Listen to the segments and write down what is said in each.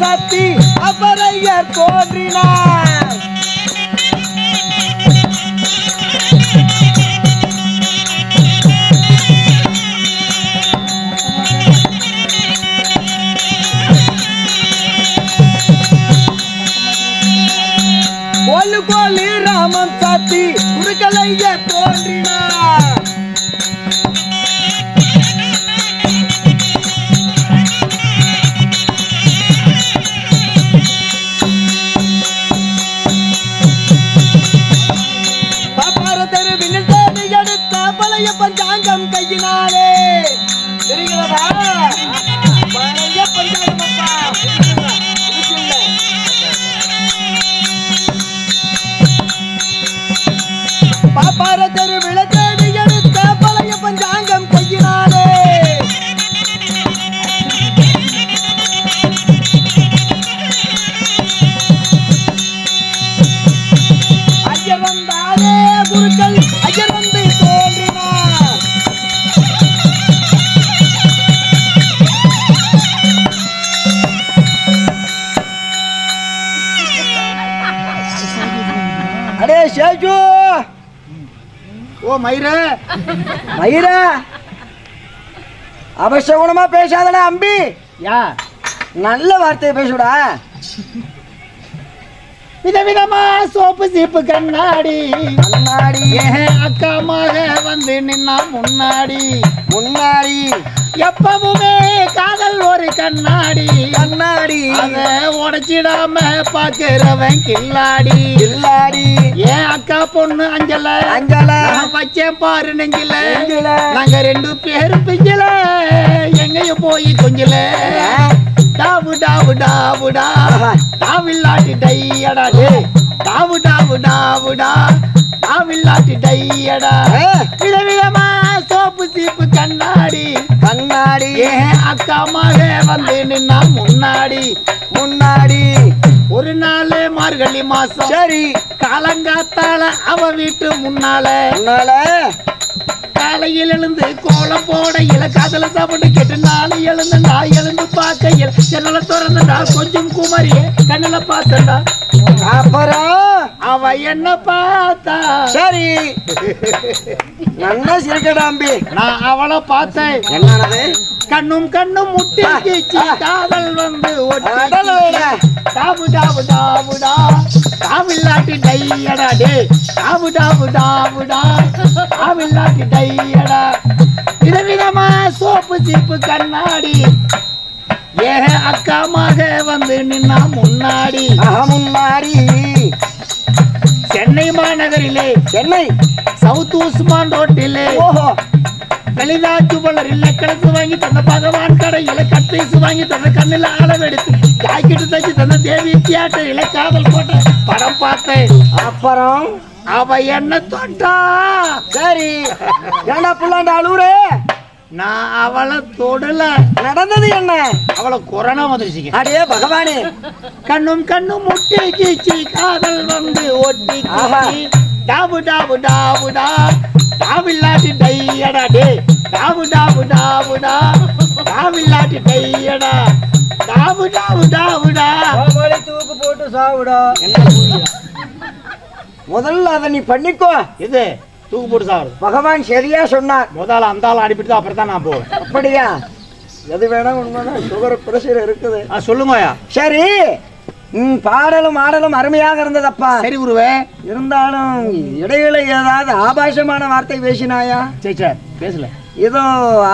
சத்தி அபரையர் தோன்றினார் பஞ்சாங்கம் கையினாலே தெரிகிறதா? அடே சேஜு! ஓ மயிர. மயிரா! அவசகுணமா பேசாதடா அம்பி. யா நல்ல வார்த்தையை பேசுடா. விதவிதமா சோப்பு சீப்பு கண்ணாடி. முன்னாடி ஏன் அக்கா மக வந்து நின்னா முன்னாடி. முன்னாடி. எப்பவுமே காதல் ஒரு கண்ணாடி. கண்ணாடி. அத உடைச்சிடாம பாக்குறவன் கில்லாடி. இல்லாடி ஏன் அக்கா பொண்ணு அஞ்சல? அஞ்சல. வச்சேன் பாரு நெஞ்சில. நாங்க ரெண்டு பேரும் பிஞ்சில. எங்கேயும் போய் கொஞ்சில. டாவு டாவு டாவுடா. டாவில்லாட்டி டையடா டே. டாவு டாவு டாவுடா டாவில்லாட்டி டையடா விதவிதமா கண்ணாடி கண்ணாடி. அக்கா மக வந்து நின்னா முன்னாடி முன்னாடி. ஒரு நாள் மார்கழி மாசம். சரி. காலங்காத்தால அவ வீட்டு முன்னால. முன்னால? காலையில் எழுந்து கோலம் போட இல காதல சாப்பிட்டு கேட்டு நானும் எழுந்து நான் எழுந்து பார்க்கையில் ஜன்னல திறந்துடா கொஞ்சம் குமரிய கண்ணுல பார்த்தடா அப்புறம்? அவ என்ன பார்த்தா? சரி. நல்லா சிரிக்கடா அம்பி நான் அவளை பார்த்தேன். என்னது? கண்ணும் கண்ணும் முட்டி கீச்சி காதல் வந்து. டாபு டாபு டாபுடா டாவில்லாட்டி டையடா டே டாபு டாபு டாபுடா டாவில்லாட்டி டையடா விதவிதமா சோப்பு சீப்பு கண்ணாடி. ஏ அக்கா மக வந்து நின்னா முன்னாடி. முன்னாடி. சென்னை மாநகரிலே சென்னை. சவுத் உஸ்மான் ரோட்டிலே ஓஹோ. லலிதா ஜுவல்லரில் நெக்லஸ் வாங்கி தந்த பகவான் கடையில கட்பீஸ் வாங்கி தந்த கண்ணில் அளவெடுத்து ஜாக்கெட்டு தச்சு தந்த தேவி தியேட்டரில் காதல் போட்ட படம் பார்த்தேன். அப்புறம்? அவ என்ன தொட்டா? சரி. ஏண்டா புள்ளாண்ட அழுவுறே? நான் அவளை தொடல. நடந்தது என்ன? அவளை கொரோனா வந்துருச்சுங்க. அடே பகவானே. கண்ணும் கண்ணும் முட்டி கீச்சி காதல் வந்து ஒட்டி. கீச்சி டாபு டாபு டாபுடா டாவில்லாட்டி டையடா டே. டாபு டாபு டாபுடா டாவில்லாட்டி டையடா டாபு டாபு டாபுடா தூக்கு போட்டு சாவுடா? முதல்ல அதை நீ பண்ணிக்கோ. இது தூக்கு போட்டு சாப்பிடு பகவான் சரியா சொன்னார். முதல்ல அந்த ஆள் அனுப்பிட்டு அப்புறம் தான் நான் போவேன். அப்படியா? எது வேணா உண்மைதான் சுகர் பிரஷர் இருக்குது. ஆ சொல்லுங்கய்யா சரி ம் பாடலும் ஆடலும் அருமையாக இருந்ததப்பா. சரி குருவே. இருந்தாலும் இடையில ஏதாவது ஆபாசமான வார்த்தை பேசினாயா? சரி சார் பேசல. ஏதோ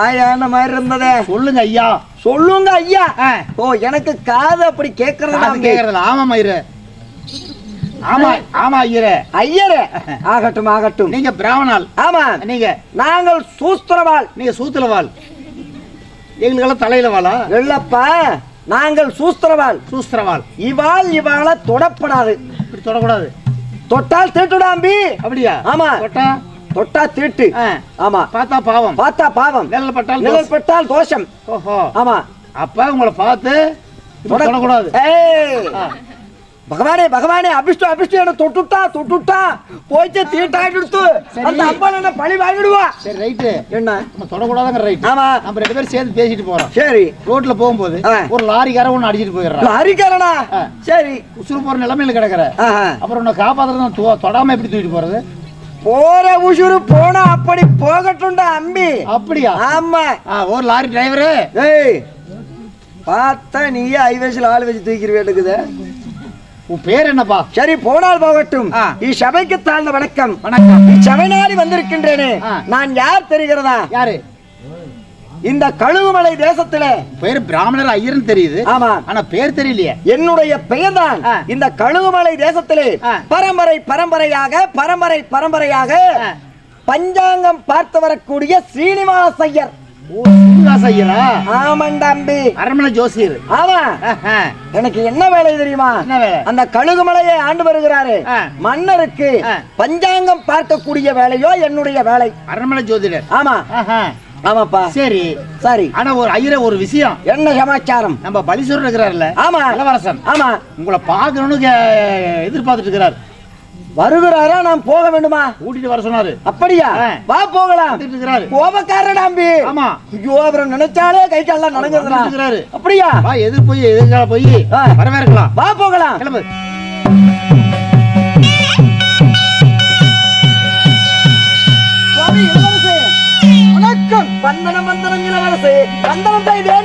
ஆயான மாதிரி இருந்ததே. சொல்லுங்க ஐயா. சொல்லுங்க ஐயா. ஓ எனக்கு காது அப்படி கேட்கறது காது கேக்குறதுல ஆமா மயிரு ஆமா ஆமா ஐயரே. ஐயரே. ஆகட்டும் ஆகட்டும். நீங்க பிராமணால். ஆமா. நீங்க நாங்கள் சூஸ்திரவாள் நீங்க சூத்துல வாள் எங்களுக்கெல்லாம் தலையில வாளா? இல்லப்பா நாங்கள் சூஸ்திரவாள் சூஸ்திரவாள் இவாள் இவாள தொடப்படாது. இப்படி தொடக்கூடாது. தொட்டால் தீட்டுடாம்பி அப்படியா? ஆமா. தொட்டா? தொட்டா தீட்டு. ஆமா. பார்த்தா பாவம். பார்த்தா பாவம். நிழல் பட்டால் நிழல் பட்டால் தோஷம். ஓஹோ. ஆமா. அப்ப உங்களை பார்த்து தொடக்கூடாது. ஏய். பகவானே பகவானே அபிஷ்டு அபிஷ்டு என்ன தொட்டுட்டா தொட்டுட்டா. போயிட்டு தீட்டாயிட்டு அந்த அப்பா என்ன பழி வாங்கிடுவா சரி ரைட்டு. என்ன? நம்ம தொடக்கூடாதுங்கிற ரைட் ஆமா. நம்ம ரெண்டு பேரும் சேர்ந்து பேசிட்டு போறோம். சரி. ரோட்ல போகும்போது. ஒரு லாரிக்கார ஒண்ணு அடிச்சிட்டு போயிடுறான். ஹரிகரனா ஆ. சரி. உசுறு போற நிலைமையில கிடக்குற. அப்புறம் உன்னை காப்பாத்துறது தொடாம எப்படி தூக்கிட்டு போறது? போற உசுறு போனா அப்படி போகட்டும்டா அம்பி. அப்படியா? ஆமா. ஒரு லாரி டிரைவரு ஏய் பார்த்தா நீயே ஐவேசில் ஆள் வச்சு தூக்கிற வேண்டுக்குது உன் பேர் என்னப்பா? சரி போனால் போகட்டும். இச்சபைக்கு தாழ்ந்த வணக்கம். வணக்கம். இச்சபை நாடி வந்திருக்கின்றேனே. நான் யார் தெரிகிறதா? யாரு? இந்த கழுகுமலை தேசத்திலே. பேரு பிராமணர் ஐயர்னு தெரியுது. ஆமா. ஆனா பேர் தெரியலையே. என்னுடைய பெயர்தான் ஆ. இந்த கழுகுமலை தேசத்திலே. பரம்பரை பரம்பரையாக பரம்பரை பரம்பரையாக. பஞ்சாங்கம் பார்த்து வரக்கூடிய ஸ்ரீனிவாசையர் ஓ சீனிவாச ஐயரா ஆமண்டாம்பி அரண்மனை ஜோசியர். ஆமா. எனக்கு என்ன வேலை தெரியுமா? அந்த கழுகுமலையை ஆண்டு வருகிறாரு. மன்னருக்கு. பஞ்சாங்கம் பார்க்கக்கூடிய வேலையோ என்னுடைய வேலை. அரண்மனை ஜோதிடர். ஆமா. ஆமாப்பா. சரி. சரி. ஆனா ஒரு ஐயர ஒரு விஷயம். என்ன சமாச்சாரம்? நம்ம பலீஸ்வரர் இருக்கிறார்ல. ஆமா. இளவரசன். ஆமா. உங்களை பார்க்கணும்னு கே- எதிர்பார்த்துட்டு இருக்கிறார். வருகிறாரா நான் போக வேண்டுமா? கூட்டிட்டு வர சொன்னாரு. அப்படியா. வா போகலாம். இருக்கிறாரு. கோபக்காரடாம்பி ஆமா. ஐயோ அப்புறம் நினைச்சாலே கை கால்லாம் இருக்கிறாரு. அப்படியா? வா எதிர் போய் எதிர்கால போய். வரவேற்கலாம். வா போகலாம். கிளம்பு. வணக்கம். வந்தனம் வந்தனம் இளவரசே. வந்தனம் செய்தேன்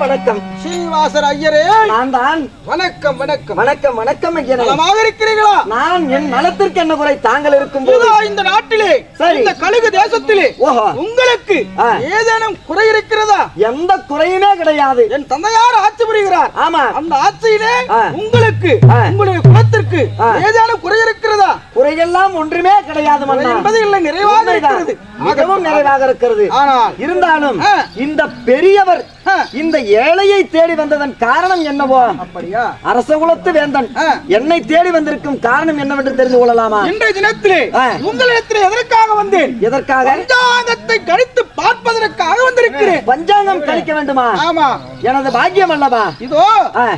வணக்கம் ஸ்ரீனிவாசர் ஐயரே நான் தான் வணக்கம் வணக்கம் வணக்கம் வணக்கம் ஐயனே நலமாக இருக்கிறீர்களா நான் என் நலத்திற்கு என்ன குறை தாங்கள் இருக்கும் போது இந்த நாட்டிலே. இந்த கழுகு தேசத்திலே உங்களுக்கு. ஏதேனும் குறை இருக்கிறதா எந்த குறையுமே கிடையாது என் தந்தையார் ஆட்சி புரிகிறார் ஆமா அந்த ஆட்சியிலே. உங்களுக்கு. உங்களுடைய குலத்திற்கு. ஏதேனும் குறை இருக்கிறதா குறையெல்லாம் ஒன்றுமே கிடையாது என்பது இல்லை நிறைவாக. இருக்கிறது மிகவும் நிறைவாக இருக்கிறது ஆனால் இருந்தாலும். இந்த பெரியவர். இந்த ஏழையை தேடி வந்ததன் காரணம் என்னவோ அப்படியா அரச குலத்து வேந்தன். என்னை தேடி வந்திருக்கும் காரணம் என்னவென்று தெரிந்து கொள்ளலாமா இன்றைய தினத்திலே. உங்களிடத்திலே எதற்காக வந்தேன் எதற்காக பஞ்சாங்கத்தை கணித்து பார்ப்பதற்காக வந்திருக்கிறேன் பஞ்சாங்கம் கழிக்க வேண்டுமா ஆமா எனது பாக்கியம் அல்லவா இதோ.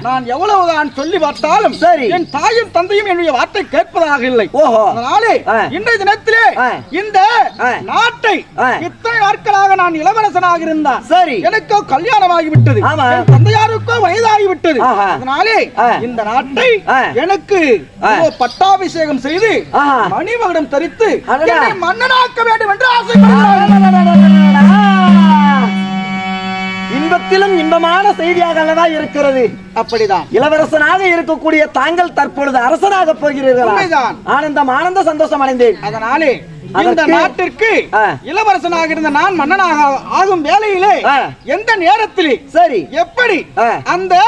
நான் எவ்வளவுதான் சொல்லி பார்த்தாலும் சரி. என் தாயும் தந்தையும் என்னுடைய வார்த்தை கேட்பதாக இல்லை ஓஹோ அதனாலே. இன்றைய தினத்திலே. இந்த. நாட்டை. இத்தனை நாட்களாக நான் இளவரசனாக இருந்தான் சரி எனக்கோ கல்யாணமாகி விட்டது ஆமா. என் தந்தையாருக்கோ வயதாகி விட்டது ஆஹா. அதனாலே. இந்த நாட்டை. எனக்கு பட்டாபிஷேகம் செய்து. மணிமகுடம் தரித்து மன்னனாக்க வேண்டும் என்று ஆசைப்படுகிறேன் இன்பத்திலும் இன்பமான செய்தியாக அல்லவா இருக்கிறது அப்படிதான் இளவரசனாக இருக்கக்கூடிய தாங்கள் தற்பொழுது அரசனாக போகிறீர்களா. ஆனந்தம் ஆனந்த சந்தோஷம் அடைந்தேன் அதனாலே இந்த நாட்டிற்கு. இளவரசனாக இருந்த நான் மன்னனாக ஆகும் வேளையிலே ஆ. எந்த நேரத்திலே? சரி. எப்படி. அந்த.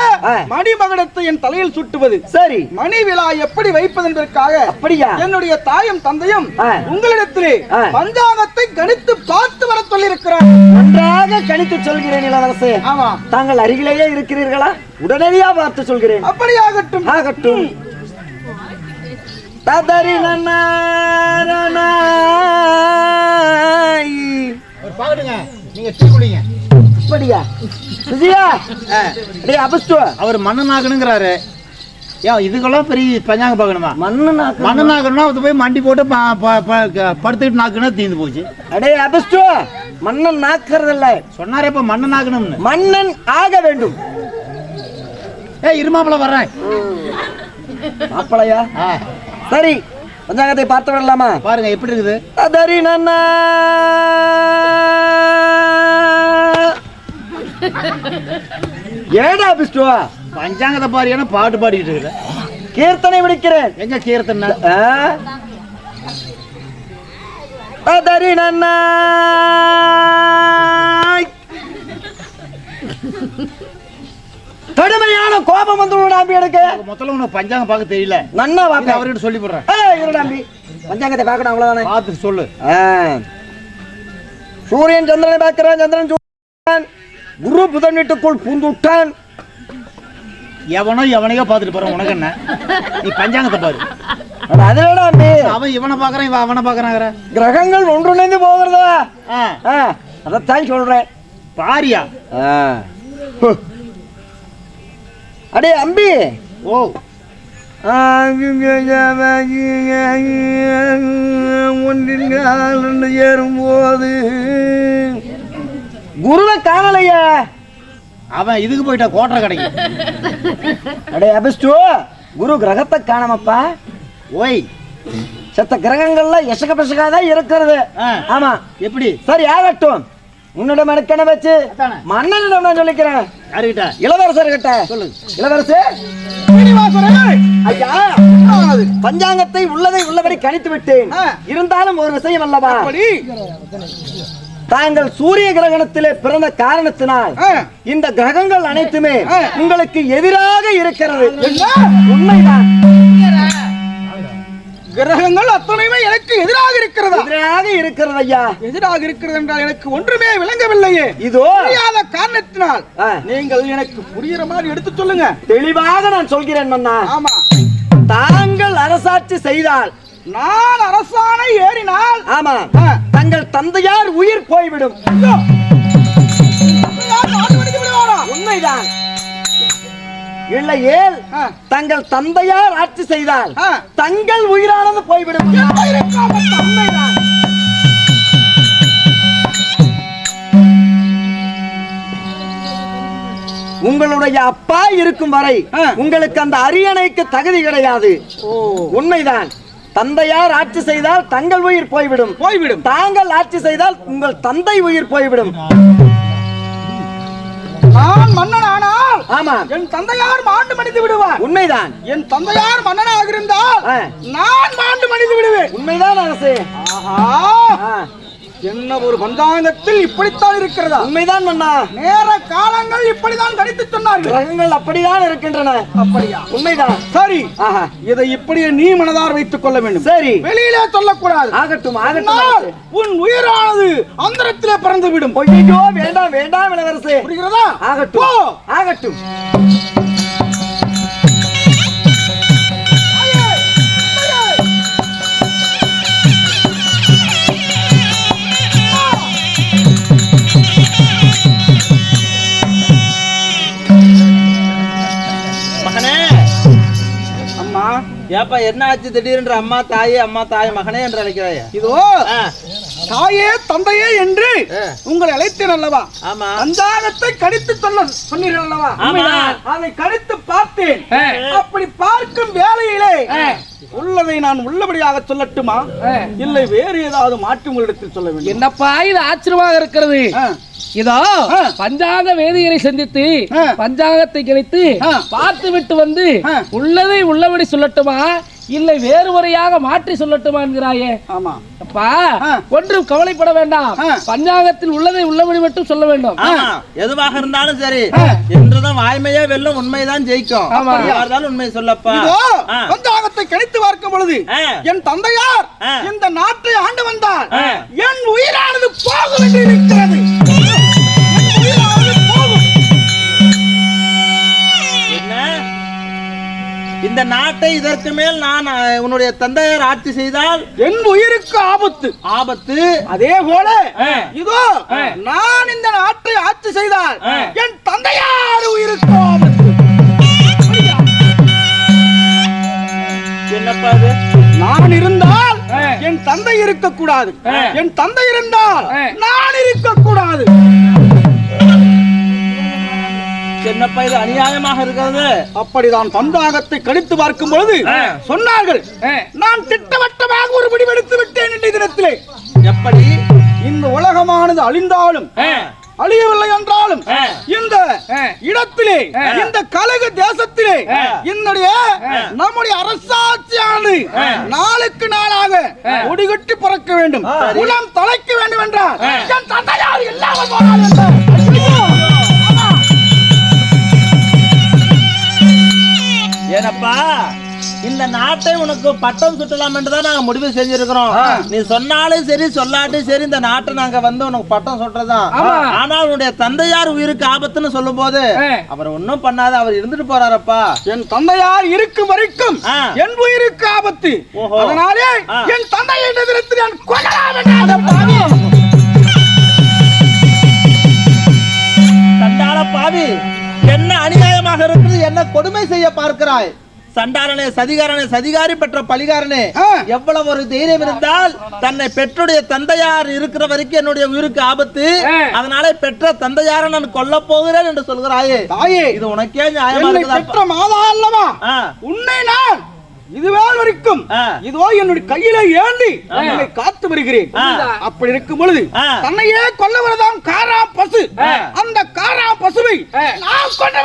மணிமகுடத்தை என் தலையில் சுட்டுவது? சரி. மணி விழா எப்படி வைப்பது என்பதற்காக அப்படியா? என்னுடைய தாயும் தந்தையும். உங்களிடத்திலே. பஞ்சாங்கத்தை கணித்து பார்த்து வர சொல்லியிருக்கிறார். நன்றாக கணித்து சொல்கிறேன் இளவரசே. ஆமா. தாங்கள் அருகிலேயே இருக்கிறீர்களா? உடனடியா பார்த்து சொல்கிறேன். அப்படியாகட்டும். ஆகட்டும். ததறி பாக்கட்டுங்க நீங்க டீ குடிங்க அப்படியா விஜயா டேய் அவர் மன்னன் ஆகணுங்கிறாரு ஏன் இதுக்கெல்லாம் பெரிய பஞ்சாங்க பார்க்கணுமா? மண்ணு நாக்கு மன்னன் ஆகணும்னா அது போய் மண்டி போட்டு படுத்துக்கிட்டு நாக்குன்னா தீர்ந்து போச்சு. அடே அபஸ்து மன்னன் நாக்குறதில்ல. சொன்னாரே இப்ப மன்னன் ஆகணும்னு மன்னன் ஆக வேண்டும். ஏ இருமாப்பிள வர்றேன். மாப்பிளையா சரி பஞ்சாங்கத்தை பார்த்து விடலாமா? பாருங்க எப்படி இருக்குது? ததறி நன்னா. ஏடா அபிஸ்டு பஞ்சாங்கத்தை பாரு ஏன்னா பாட்டு பாடிட்டு இருக்கிற கீர்த்தனை விடுக்கிறேன். எங்க கீர்த்தனை? அதரி நன்னாய் கடுமையான கோபம் வந்து நம்பி எனக்கு. முதல்ல உனக்கு பஞ்சாங்கம் பார்க்க தெரியல. நன்னா இது வாப்பேன் அவர்கிட்ட சொல்லி போடுறேன். இரு நம்பி பஞ்சாங்கத்தை பார்க்கணும் அவ்வளவுதானே? பார்த்து சொல்லு. சூரியன் சந்திரனை பார்க்கிறான் சந்திரன் சூரியன். குரு புதன் வீட்டுக்குள் பூந்துட்டான். எவனோ எவனையோ பார்த்துட்டு போறான் உனக்கு என்ன? நீ பஞ்சாங்கத்தை பாரு. அதுலடா அம்பி அவன் இவனை பார்க்கறான் இவன் அவனை பார்க்கறாங்கற கிரகங்கள் ஒன்றுலேருந்து போகிறதா? அதைத்தான் சொல்றேன். பாரியா. அடே அம்பி! ஓ. ஒன்றின் கால் ரெண்டு ஏறும்போது குருவை காணலையே. அவன் இதுக்கு போயிட்டா கோட்டரை கடைக்கு. அடே அபிஷ்டு குரு கிரகத்தை காணாமப்பா. ஓய். செத்த கிரகங்கள்ல எசக பிசகாதான் இருக்கிறது. ஆ. ஆமா. எப்படி? சரி ஆகட்டும். உன்னிடம் மனக்கண வச்சு. மன்னனிடம் நான் சொல்லிக்கிறேன். யாருகிட்ட இளவரசர் கிட்ட சொல்லு இளவரசர் ஐயா. பஞ்சாங்கத்தை உள்ளதை உள்ளபடி கணித்து விட்டேன். இருந்தாலும் ஒரு விஷயம் அல்லவா? தாங்கள் சூரிய கிரகணத்திலே பிறந்த காரணத்தினால். இந்த கிரகங்கள் அனைத்துமே. உங்களுக்கு எதிராக இருக்கிறது? உண்மைதான். கிரகங்கள் அத்தனையுமே எனக்கு எதிராக இருக்கிறதா? எதிராக இருக்கிறது ஐயா. எதிராக இருக்கிறது என்றால் எனக்கு ஒன்றுமே விளங்கவில்லையே. இதோ. புரியாத காரணத்தினால். நீங்கள் எனக்கு புரியுற மாதிரி எடுத்து சொல்லுங்க. தெளிவாக நான் சொல்கிறேன் மன்னா. ஆமா. தாங்கள் அரசாட்சி செய்தால். நான் அரசாணை ஏறினால். ஆமா. தங்கள் தந்தையார் உயிர் போய்விடும்? உண்மைதான். இல்லையேல். தங்கள் தந்தையார் ஆட்சி செய்தால். தங்கள் உயிரானது போய்விடும். உங்களுடைய அப்பா இருக்கும் வரை. உங்களுக்கு அந்த அரியணைக்கு தகுதி கிடையாது. உண்மைதான். தந்தையார் ஆட்சி செய்தால் தங்கள் உயிர் போய்விடும். போய்விடும். தாங்கள் ஆட்சி செய்தால் உங்கள் தந்தை உயிர் போய்விடும். நான் மன்னன் ஆமா. என் தந்தையார் மாண்டு மடிந்து விடுவார். உண்மைதான். என் தந்தையார் மன்னனாக இருந்தால். நான் மாண்டு மடிந்து விடுவேன். உண்மைதான் அரசு. ஆஹா. என்ன ஒரு பந்தாங்கத்தில் இப்படித்தான் இருக்கிறதா? உண்மைதான் மன்னா. நேர காலங்கள் இப்படிதான் கணித்து சொன்னார்கள். கிரகங்கள் அப்படிதான் இருக்கின்றன. அப்படியா? உண்மைதான். சரி. இதை இப்படியே நீ மனதார் வைத்துக் கொள்ள வேண்டும். சரி. வெளியிலே சொல்லக்கூடாது. ஆகட்டும் ஆகட்டும். உன் உயிரானது அந்தரத்திலே பறந்து விடும் ஐயோ வேண்டாம் வேண்டாம் இளவரசே. புரிகிறதா? ஆகட்டும். ஆகட்டும். ஏப்பா என்ன ஆச்சு திடீரென்று அம்மா தாயே அம்மா தாய் மகனே என்று அழைக்கிறாய? இதோ தாயே தந்தையே என்று உங்களை அழைத்தேன் அல்லவா? பஞ்சாங்கத்தை கடித்து சொல்ல சொன்னீர்கள் அல்லவா. அதை கடித்து பார்த்தேன். அப்படி பார்க்கும் வேலையிலே உள்ளதை நான் உள்ளபடியாக சொல்லட்டுமா? இல்லை வேறு ஏதாவது மாற்றி உங்களிடத்தில் சொல்ல வேண்டும். என்னப்பா இது ஆச்சரியமாக இருக்கிறது. இதோ ஆ. பஞ்சாங்க வேதியரை சந்தித்து. பஞ்சாங்கத்தை கிடைத்து. பார்த்து விட்டு வந்து. உள்ளதை உள்ளபடி சொல்லட்டுமா? இல்லை வேறு முறையாக மாற்றி சொல்லட்டுமா என்கிறாயே ஆமா அப்பா. ஒன்றும் கவலைப்பட வேண்டாம். பஞ்சாங்கத்தில் உள்ளதை உள்ளபடி மட்டும் சொல்ல வேண்டும் எதுவாக இருந்தாலும் சரி என்றுதான் வாய்மையே வெல்லும் உண்மைதான் ஜெயிக்கும் ஆமா. யார்தாலும் உண்மை சொல்லப்பா. பஞ்சாங்கத்தை கணித்து பார்க்கும் பொழுது. என் தந்தையார். இந்த நாட்டை ஆண்டு வந்தார் ஆ. என் உயிரானது போகும் என்று இந்த நாட்டை இதற்கு மேல் நான் உன்னுடைய தந்தையார் ஆட்சி செய்தால் என் உயிருக்கு ஆபத்து ஆபத்து அதே போல. இதோ நான் இந்த நாட்டை ஆட்சி செய்தால். என் தந்தையார் உயிருக்கு ஆபத்து என்னப்பா நான் இருந்தால். என் தந்தை இருக்கக்கூடாது. என் தந்தை இருந்தால். நான் இருக்கக்கூடாது என்னப்பா இது அநியாயமாக இருக்கிறது அப்படிதான் பந்தாகத்தை கடித்து பார்க்கும் பொழுது. சொன்னார்கள். நான் திட்டவட்டமாக ஒரு முடிவெடுத்து விட்டேன் இன்றைய தினத்திலே எப்படி இந்த உலகமானது அழிந்தாலும். அழியவில்லை என்றாலும். இந்த. இடத்திலே. இந்த கழக தேசத்திலே. என்னுடைய நம்முடைய அரசாட்சியானது நாளுக்கு நாளாக ஒடிகட்டி பறக்க வேண்டும் ஆ. குலம் தலைக்க வேண்டும் என்றால் என் தந்தையார் இல்லாமல் போனால் நாட்டை உனக்கு பட்டம் சுட்டலாம் என்று தான் நாங்க முடிவு செஞ்சிருக்கிறோம் நீ சொன்னாலும் சரி சொல்லாட்டும் சரி இந்த நாட்டை நாங்க வந்து உனக்கு பட்டம் சுட்டுறதான். ஆனால் உன்னுடைய தந்தையார் உயிருக்கு ஆபத்துன்னு சொல்லும் போது. அவர் ஒன்னும் பண்ணாத அவர் இருந்துட்டு போறாரப்பா என் தந்தையார் இருக்கும் வரைக்கும். என் உயிருக்கு ஆபத்து. அதனாலே. என் தந்தையை எதிர்த்து நான் கொல்லலாம் என்ற பாவி. என்ன அநியாயமாக இருக்குது என்ன கொடுமை செய்ய பார்க்கிறாய் சண்டாளனே சதிகாரனே சதிகாரி பெற்ற பலிகாரனே. எவ்வளவு ஒரு தைரியம் இருந்தால் தன்னை பெற்றுடைய தந்தையார் இருக்கிற வரைக்கும் என்னுடைய உயிருக்கு ஆபத்து. அதனால பெற்ற தந்தையாரை நான் கொல்ல போகிறேன் என்று சொல்கிறாயே தாயே இது உனக்கே நியாயமா பெற்ற மாதா அல்லவா. உன்னை நான் இதுவே வரைக்கும் ஆ. இதோ என்னுடைய கையில ஏந்தி உன்னை காத்து வருகிறேன். அப்படி இருக்கும் பொழுது. தன்னையே கொல்ல வரதாம் காரா பசு. அந்த காரா பசுவை. நான் கொண்டு